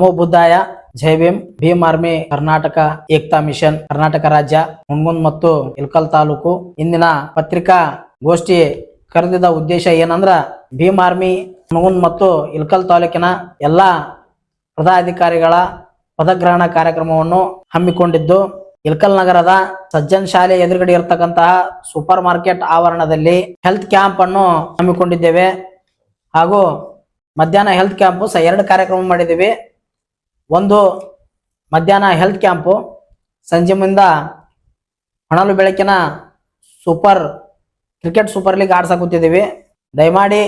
ನಮೋ ಬುದ್ಧಾಯ ಜೈ Bhim Bhim army, Karnataka Ekta mission, Karnataka ರಾಜ್ಯ ಹುಣಗುಂದ್ ಮತ್ತು ಇಲ್ಕಲ್ ತಾಲೂಕು. ಇಂದಿನ ಪತ್ರಿಕಾ ಗೋಷ್ಠಿ ಕರೆದಿದ್ದ ಉದ್ದೇಶ ಏನಂದ್ರ ಭೀಮ್ ಆರ್ಮಿ ಹುಣಗುಂದ್ ಮತ್ತು ಇಲ್ಕಲ್ ತಾಲೂಕಿನ ಎಲ್ಲಾ ಪದಾಧಿಕಾರಿಗಳ ಪದಗ್ರಹಣ ಕಾರ್ಯಕ್ರಮವನ್ನು ಹಮ್ಮಿಕೊಂಡಿದ್ದು, ಇಲ್ಕಲ್ ನಗರದ ಸಜ್ಜನ್ ಶಾಲೆ ಎದುರುಗಡೆ ಇರತಕ್ಕಂತಹ ಸೂಪರ್ ಮಾರ್ಕೆಟ್ ಆವರಣದಲ್ಲಿ ಹೆಲ್ತ್ ಕ್ಯಾಂಪ್ ಅನ್ನು ಹಮ್ಮಿಕೊಂಡಿದ್ದೇವೆ. ಹಾಗೂ ಮಧ್ಯಾಹ್ನ ಹೆಲ್ತ್ ಕ್ಯಾಂಪ್ ಸಹ ಎರಡು ಕಾರ್ಯಕ್ರಮ ಮಾಡಿದ್ದೀವಿ. ಒಂದು ಮಧ್ಯಾಹ್ನ ಹೆಲ್ತ್ ಕ್ಯಾಂಪು ಸಂಜೆ ಮುಂದ ಹೊಣಲು ಬೆಳಕಿನ ಸೂಪರ್ ಕ್ರಿಕೆಟ್ ಸೂಪರ್ ಲೀಗ್ ಆಡ್ಸಕೂತಿದ್ದೀವಿ ದಯಮಾಡಿ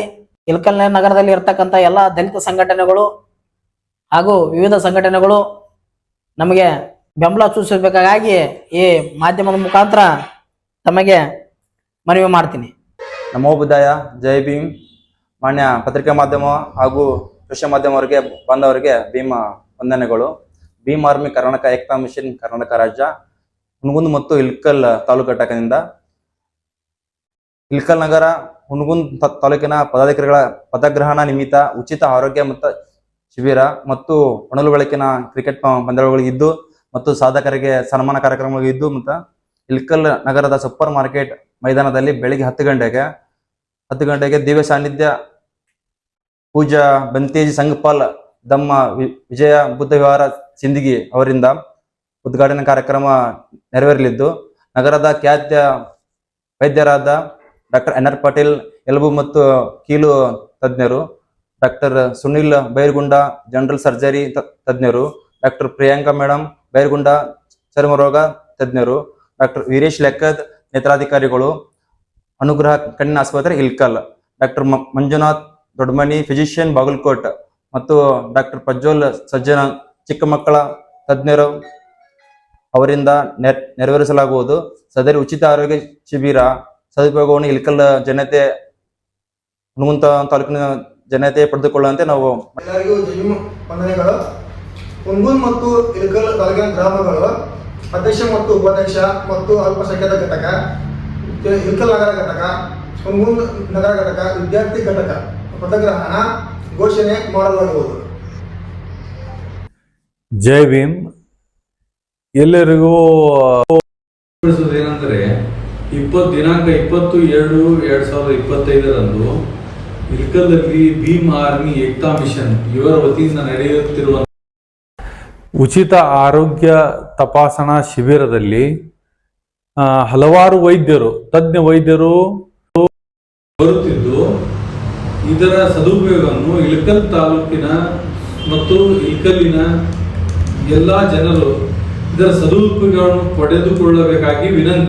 ಇಲ್ಕಲ್ ನಗರದಲ್ಲಿ ಇರ್ತಕ್ಕಂಥ ಎಲ್ಲ ದಲಿತ ಸಂಘಟನೆಗಳು ಹಾಗೂ ವಿವಿಧ ಸಂಘಟನೆಗಳು ನಮಗೆ ಬೆಂಬಲ ಸೂಚಿಸಬೇಕಾಗಿ ಈ ಮಾಧ್ಯಮದ ಮುಖಾಂತರ ತಮಗೆ ಮನವಿ ಮಾಡ್ತೀನಿ. ನಮ್ಮ ಬುದ್ಧಾಯ, ಜೈ ಭೀಮ್. ಮಾನ್ಯ ಪತ್ರಿಕಾ ಮಾಧ್ಯಮ ಹಾಗೂ ದೃಶ್ಯ ಮಾಧ್ಯಮವರಿಗೆ ಬಂದವರಿಗೆ ಭೀಮ ವಂದನೆಗಳು. ಭೀಮ್ ಆರ್ಮಿ ಕರ್ನಾಟಕ ಏಕತಾ ಮಿಷನ್ ಕರ್ನಾಟಕ ರಾಜ್ಯ, ಹುಣಗುಂದ್ ಮತ್ತು ಇಲ್ಕಲ್ ತಾಲೂಕು ಘಟಕದಿಂದ. ಇಲ್ಕಲ್ ನಗರ, ಹುಣಗುಂದ್ ತಾಲೂಕಿನ ಪದಾಧಿಕಾರಿಗಳ ಪದಗ್ರಹಣ ನಿಮಿತ್ತ ಉಚಿತ ಆರೋಗ್ಯ ಮತ್ತು ಶಿಬಿರ ಮತ್ತು ಹೊಣಲು ಬೆಳಕಿನ ಕ್ರಿಕೆಟ್ ಪಂದ್ಯಗಳು ಇದ್ದು ಮತ್ತು ಸಾಧಕರಿಗೆ ಸನ್ಮಾನ ಕಾರ್ಯಕ್ರಮಗಳು ಇದ್ದು ಮತ್ತು ಇಲ್ಕಲ್ ನಗರದ ಸೂಪರ್ ಮಾರ್ಕೆಟ್ ಮೈದಾನದಲ್ಲಿ ಬೆಳಿಗ್ಗೆ ಹತ್ತು ಗಂಟೆಗೆ ಹತ್ತು ಗಂಟೆಗೆ ದಿವ್ಯ ಸಾನ್ನಿಧ್ಯ ಪೂಜಾ, ಬಂತೇಜಿ ಸಂಘಪಾಲ್ ದಮ್ಮ ವಿಜಯ ಬುದ್ಧ ವಿಹಾರ ಸಿಂದಗಿ ಅವರಿಂದ ಉದ್ಘಾಟನಾ ಕಾರ್ಯಕ್ರಮ ನೆರವೇರಲಿದ್ದು, ನಗರದ ಖ್ಯಾತ ವೈದ್ಯರಾದ ಡಾಕ್ಟರ್ ಎನ್ ಆರ್ ಪಾಟೀಲ್, ಎಲುಬು ಮತ್ತು ಕೀಲು ತಜ್ಞರು, doctor Sunil Bairgunda, general surgery ತಜ್ಞರು, ಡಾಕ್ಟರ್ ಪ್ರಿಯಾಂಕಾ ಮೇಡಮ್ ಬೈರ್ಗುಂಡ, ಚರ್ಮರೋಗ ತಜ್ಞರು, ಡಾಕ್ಟರ್ ವೀರೇಶ್ ಲೆಕ್ಕದ್ ನೇತ್ರಾಧಿಕಾರಿಗಳು, ಅನುಗ್ರಹ ಕಣ್ಣಿನ ಆಸ್ಪತ್ರೆ ಇಲ್ಕಲ್, ಡಾಕ್ಟರ್ ಮಂಜುನಾಥ್ ದೊಡ್ಡಮನಿ ಫಿಸಿಷಿಯನ್ ಬಾಗಲಕೋಟ್ ಮತ್ತು ಡಾಕ್ಟರ್ ಪ್ರಜ್ವಲ್ ಸಜ್ಜನ ಚಿಕ್ಕ ಮಕ್ಕಳ ತಜ್ಞರು ಅವರಿಂದ ನೆರ್- ನೆರವೇರಿಸಲಾಗುವುದು. ಸದರಿ ಉಚಿತ ಆರೋಗ್ಯ ಶಿಬಿರ, ಸದುಪಯೋಗವನ್ನು ಇಲ್ಕಲ್ ಜನತೆ, ಹನುಮಂತ ತಾಲೂಕಿನ ಜನತೆ ಪಡೆದುಕೊಳ್ಳುವಂತೆ ನಾವು ಎಲ್ಲರಿಗೂ ಹುನ್ಗುನ್ ಮತ್ತು ಇಳಕಲ್ ತಾಲೂಕಿನ ಗ್ರಾಮಗಳು ಅಧ್ಯಕ್ಷ ಮತ್ತು ಉಪಾಧ್ಯಕ್ಷ ಮತ್ತು ಅಲ್ಪಸಂಖ್ಯಾತ ಘಟಕ, ಇಳಕಲ್ ನಗರ ಘಟಕ ಕುಂಗುನ್ ನಗರ ಘಟಕ, ವಿದ್ಯಾರ್ಥಿ ಘಟಕ, ಪದಗ್ರಹಣ ಘೋಷಣೆ ಮಾಡಲಾಗುವುದು. ಜೈ ಭೀಮ್. ಎಲ್ಲರಿಗೂ ಏನಂದ್ರೆ ಇಪ್ಪತ್ತು ದಿನಾಂಕ ಇಪ್ಪತ್ತು ಎರಡು ಎರಡ್ ಸಾವಿರದ ಇಪ್ಪತ್ತೈದರಂದು ಇಲ್ಕಲ್ದಲ್ಲಿ ಭೀಮ್ ಆರ್ಮಿ ಏಕ್ತಾ ಮಿಷನ್ ಇವರ ವತಿಯಿಂದ ನಡೆಯುತ್ತಿರುವ ಉಚಿತ ಆರೋಗ್ಯ ತಪಾಸಣಾ ಶಿಬಿರದಲ್ಲಿ ಹಲವಾರು ವೈದ್ಯರು ತಜ್ಞ ವೈದ್ಯರು ಬರುತ್ತಿದ್ದು ಇದರ ಸದುಪಯೋಗವನ್ನು ಇಳಕಲ್ ತಾಲೂಕಿನ ಮತ್ತು ಇಳಕಲ್ಲಿನ ಎಲ್ಲ ಜನರು ಇದರ ಸದುಪಯೋಗವನ್ನು ಪಡೆದುಕೊಳ್ಳಬೇಕಾಗಿ ವಿನಂತಿ.